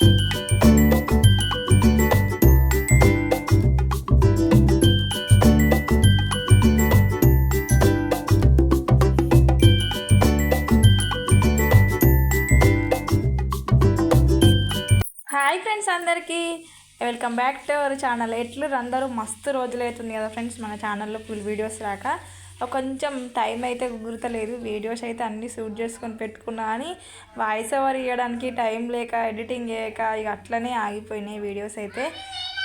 Hi friends అందరికీ. Welcome back to our channel. ఎట్లు అందరూ? మస్తు రోజులు అవుతుంది కదా ఫ్రెండ్స్ మన ఛానల్లో ఫుల్ వీడియోస్ రాక. కొంచెం టైం అయితే గుర్తలేదు. వీడియోస్ అయితే అన్నీ షూట్ చేసుకొని పెట్టుకున్నా అని వాయిస్ ఓవర్ ఇవ్వడానికి టైం లేక ఎడిటింగ్ చేయక ఇక అట్లనే ఆగిపోయినాయి వీడియోస్ అయితే.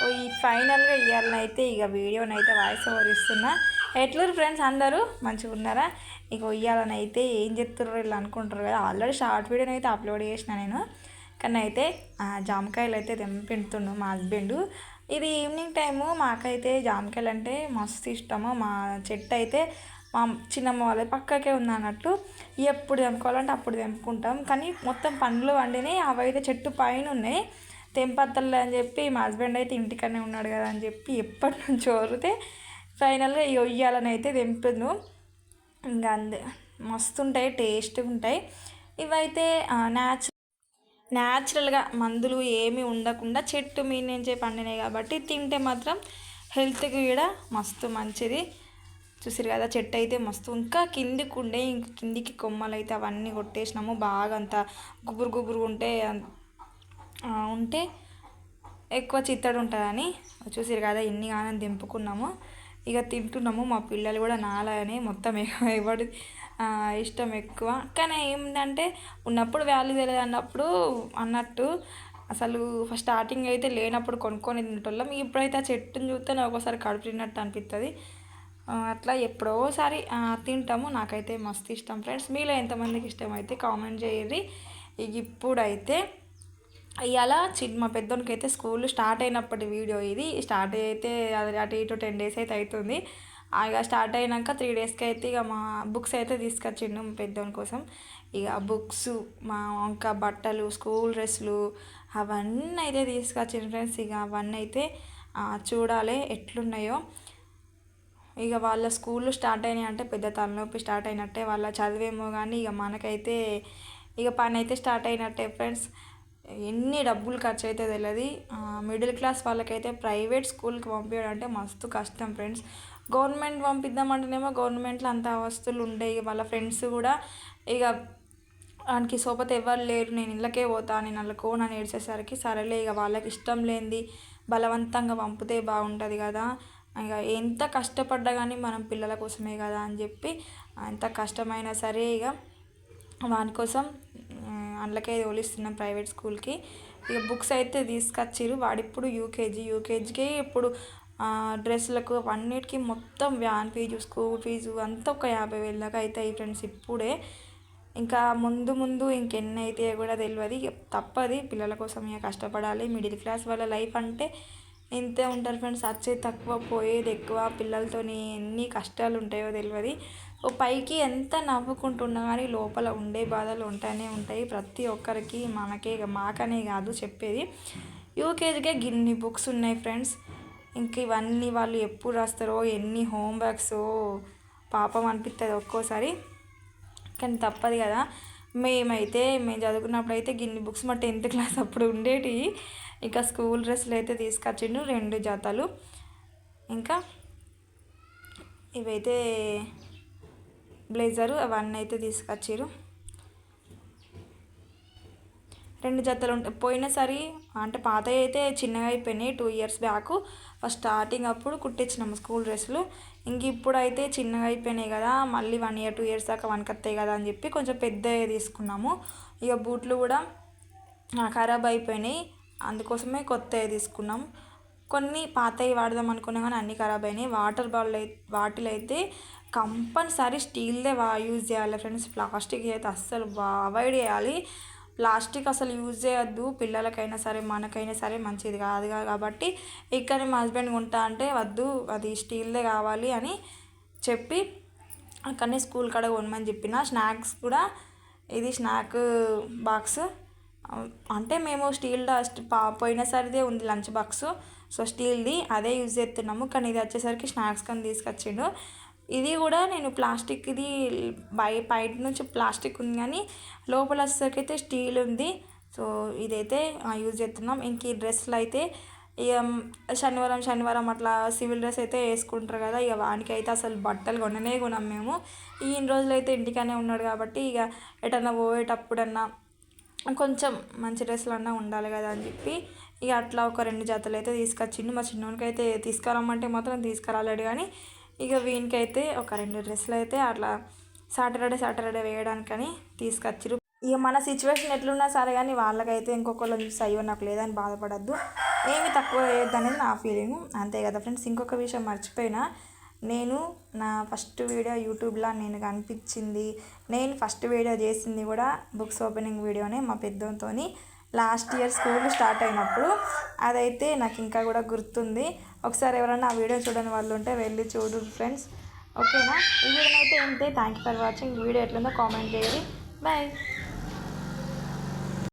ఓ ఈ ఫైనల్గా ఇవ్వాలనైతే ఇక వీడియోని అయితే వాయిస్ ఓవర్ ఇస్తున్నా. ఎట్లూరు ఫ్రెండ్స్ అందరూ? మంచిగా ఉన్నారా? ఇక ఇవ్వాలని అయితే ఏం చెప్తున్నారు వీళ్ళు అనుకుంటారు కదా. ఆల్రెడీ షార్ట్ వీడియోని అయితే అప్లోడ్ చేసిన నేను. కానీ అయితే ఆ జామకాయలు అయితే తెంపింటుండు మా హస్బెండ్ ఇది ఈవినింగ్ టైము. మాకైతే జామకాయలు అంటే మస్తు ఇష్టము. మా చెట్టు అయితే మా చిన్నమ్మ వాళ్ళ పక్కకే ఉంది అన్నట్టు ఎప్పుడు తెంపుకోవాలంటే అప్పుడు తెంపుకుంటాం. కానీ మొత్తం పండ్లు వండినాయి అవి అయితే చెట్టు పైన ఉన్నాయి తెంపత్తలే అని చెప్పి మా హస్బెండ్ అయితే ఇంటికనే ఉన్నాడు కదా అని చెప్పి ఎప్పటి నుంచి ఓరితే ఫైనల్గా ఇవ్వాలని అయితే తెంపును ఇంకా అందే మస్తు ఉంటాయి టేస్ట్గా ఉంటాయి ఇవైతే న్యాచురల్ న్యాచురల్గా మందులు ఏమీ ఉండకుండా చెట్టు మీద నుంచే పండినాయి కాబట్టి తింటే మాత్రం హెల్త్కి కూడా మస్తు మంచిది. చూసారు కదా చెట్టు అయితే మస్తు. ఇంకా కిందికి ఉండే ఇంక కిందికి కొమ్మలు అయితే అవన్నీ కొట్టేసినాము. బాగా అంత గుబురు గుబురు ఉంటే ఉంటే ఎక్కువ చిత్తడి ఉంటుందని చూసారు కదా ఎన్ని కానీ దింపుకున్నాము. ఇక తింటున్నాము. మా పిల్లలు కూడా నాలానే మొత్తం ఎ- ఎవడి ఇష్టం ఎక్కువ. కానీ ఏంటంటే ఉన్నప్పుడు వాల్యూ తెలియదు అన్నప్పుడు అన్నట్టు అసలు ఫస్ట్ స్టార్టింగ్ అయితే లేనప్పుడు కొనుక్కొని తినేటోళ్ళం. ఇప్పుడైతే ఆ చెట్టుని చూస్తే నాకు ఒకసారి కడుపు తిన్నట్టు అనిపిస్తుంది అట్లా ఎప్పుడోసారి తింటాము. నాకైతే మస్తు ఇష్టం ఫ్రెండ్స్. మీలో ఎంతమందికి ఇష్టం అయితే కామెంట్ చేయండి. ఇక ఇప్పుడైతే ఇవాళ చిన్న మా పెద్దోనికి అయితే స్కూల్ స్టార్ట్ అయినప్పటి వీడియో ఇది. స్టార్ట్ అయితే అది అటు ఇటు టెన్ డేస్ అయితే అవుతుంది ఇక స్టార్ట్ అయినాక త్రీ డేస్కి అయితే ఇక మా బుక్స్ అయితే తీసుకొచ్చిండు పెద్దోని కోసం. ఇక బుక్స్ మా ఇంకా బట్టలు స్కూల్ డ్రెస్సులు అవన్నీ అయితే తీసుకొచ్చిండు ఫ్రెండ్స్ ఇక అవన్నీ అయితే చూడాలి ఎట్లున్నాయో. ఇక వాళ్ళ స్కూల్ స్టార్ట్ అయినాయి అంటే పెద్ద తలనొప్పి స్టార్ట్ అయినట్టే వాళ్ళ చదివేమో కానీ ఇక మనకైతే ఇక పని అయితే స్టార్ట్ అయినట్టే ఫ్రెండ్స్ ఎన్ని డబ్బులు ఖర్చు అయితే తెలియదు మిడిల్ క్లాస్ వాళ్ళకైతే ప్రైవేట్ స్కూల్కి పంపించడం అంటే మస్తు కష్టం ఫ్రెండ్స్ గవర్నమెంట్ పంపిద్దామంటేనేమో గవర్నమెంట్లో అంత వస్తువులు ఉండేవి వాళ్ళ ఫ్రెండ్స్ కూడా ఇక వానికి సోపతి ఎవరు లేరు. నేను ఇళ్ళకే పోతా నేను వాళ్ళకో అని ఏడ్చేసరికి సరేలే ఇక వాళ్ళకి ఇష్టం లేనిది బలవంతంగా పంపితే బాగుంటుంది కదా. ఇక ఎంత కష్టపడ్డా కానీ మనం పిల్లల కోసమే కదా అని చెప్పి ఎంత కష్టమైనా సరే ఇక వాని కోసం అందులోకే తోలిస్తున్నాం ప్రైవేట్ స్కూల్కి. ఇక బుక్స్ అయితే తీసుకొచ్చిర్రు. వాడిప్పుడు యూకేజీ. యూకేజీకి ఇప్పుడు డ్రెస్సులకు అన్నిటికీ మొత్తం వ్యాన్ ఫీజు స్కూల్ ఫీజు అంతా ఒక యాభై వేల దాకా అవుతాయి ఫ్రెండ్స్ ఇప్పుడే. ఇంకా ముందు ముందు ఇంకెన్ని అయితే కూడా తెలియదు ఇక తప్పది. పిల్లల కోసం ఇక కష్టపడాలి. మిడిల్ క్లాస్ వాళ్ళ లైఫ్ అంటే ఇంతే ఉంటారు ఫ్రెండ్స్. వచ్చేది తక్కువ పోయేది ఎక్కువ. పిల్లలతోని ఎన్ని కష్టాలు ఉంటాయో తెలియదు ఓ పైకి ఎంత నవ్వుకుంటున్నా కానీ లోపల ఉండే బాధలు ఉంటానే ఉంటాయి. ప్రతి ఒక్కరికి మనకే ఇక మాకనే కాదు చెప్పేది. యూకేజీకే గిన్ని బుక్స్ ఉన్నాయి ఫ్రెండ్స్. ఇంక ఇవన్నీ వాళ్ళు ఎప్పుడు రాస్తారో ఎన్ని హోంవర్క్స్ పాపం అనిపిస్తుంది ఒక్కోసారి. కానీ తప్పదు కదా. మేమైతే మేము చదువుకున్నప్పుడు అయితే గిన్ని బుక్స్ మా టెన్త్ క్లాస్ అప్పుడు ఉండేటి. ఇంకా స్కూల్ డ్రెస్సులు అయితే తీసుకొచ్చిండు రెండు జతలు. ఇంకా ఇవైతే బ్లేజరు అవన్నీ అయితే తీసుకొచ్చారు రెండు జతలు ఉంటాయి పోయినసారి అంటే పాత అయితే చిన్నగా అయిపోయినాయి two years back first starting అప్పుడు కుట్టించినాము స్కూల్ డ్రెస్సులు ఇంక ఇప్పుడు అయితే చిన్నగా అయిపోయినాయి కదా మళ్ళీ వన్ ఇయర్ టూ ఇయర్స్ దాకా వనకత్తాయి కదా అని చెప్పి కొంచెం పెద్దవి తీసుకున్నాము. ఇక బూట్లు కూడా ఖరాబ్ అయిపోయినాయి. అందుకోసమే కొత్తవి తీసుకున్నాం. కొన్ని పాతవి వాడదాం అనుకున్నా కానీ అన్నీ ఖరాబ్ అయినాయి. వాటర్ బాల్ అయితే వాటిలో అయితే కంపల్సరీ స్టీల్దే వా యూజ్ చేయాలి ఫ్రెండ్స్ ప్లాస్టిక్ అయితే అస్సలు అవాయిడ్ చేయాలి. ప్లాస్టిక్ అసలు యూజ్ చేయొద్దు. పిల్లలకైనా సరే మనకైనా సరే మంచిది కాదు కాబట్టి ఇక్కడ మా హస్బెండ్ కొంటా అంటే వద్దు అది స్టీల్దే కావాలి అని చెప్పి అక్కడనే స్కూల్ కాడ కొనమని చెప్పిన. స్నాక్స్ కూడా ఇది స్నాక్ బాక్స్. అంటే మేము స్టీల్ డస్ట్ పా పోయినసారిదే ఉంది లంచ్ బాక్స్. సో స్టీల్ది అదే యూజ్ చేస్తున్నాము. కానీ ఇది వచ్చేసరికి స్నాక్స్ కానీ తీసుకొచ్చిండు. ఇది కూడా నేను ప్లాస్టిక్ ఇది బయ బయట నుంచి ప్లాస్టిక్ ఉంది కానీ లోపల వచ్చేసరికైతే స్టీల్ ఉంది. సో ఇదైతే యూజ్ చేస్తున్నాం. ఇంక ఈ డ్రెస్సులు అయితే ఇక శనివారం శనివారం అట్లా సివిల్ డ్రెస్ అయితే వేసుకుంటారు కదా. ఇక వానికి అయితే అసలు బట్టలు కొననే కొనం మేము. ఈ రోజులు అయితే ఇంటికనే ఉన్నాడు కాబట్టి ఇక ఎటన్నా పోయేటప్పుడన్నా కొంచెం మంచి డ్రెస్సులు అన్నా ఉండాలి కదా అని చెప్పి ఇక అట్లా ఒక రెండు జతలు అయితే తీసుకొచ్చిండు. మా చిన్నోనికి అయితే తీసుకురమ్మంటే మాత్రం తీసుకురాలేడు కానీ ఇక వీనికైతే ఒక రెండు డ్రెస్సులు అయితే అట్లా సాటర్డే సాటర్డే వేయడానికని తీసుకొచ్చారు ఇక మన సిచ్యువేషన్ ఎట్లున్నా సరే కానీ వాళ్ళకైతే ఇంకొకళ్ళు చూసి అయ్యో నాకు లేదని బాధపడద్దు. ఏమి తక్కువ వేయద్దు అనేది నా ఫీలింగ్ అంతే కదా ఫ్రెండ్స్ ఇంకొక విషయం మర్చిపోయినా నేను నా ఫస్ట్ వీడియో యూట్యూబ్లో నేను కనిపించింది నేను ఫస్ట్ వీడియో చేసింది కూడా బుక్స్ ఓపెనింగ్ వీడియోనే మా పెద్దతో లాస్ట్ ఇయర్ స్కూల్ స్టార్ట్ అయినప్పుడు అదైతే నాకు ఇంకా కూడా గుర్తుంది. ఒకసారి ఎవరైనా ఆ వీడియో చూడని వాళ్ళు ఉంటే వెళ్ళి చూడు ఫ్రెండ్స్. ఓకేనా? ఈ వీడియో అయితే ఏంటి thank you for watching video ఎట్లుందో కామెంట్ చేయండి. బాయ్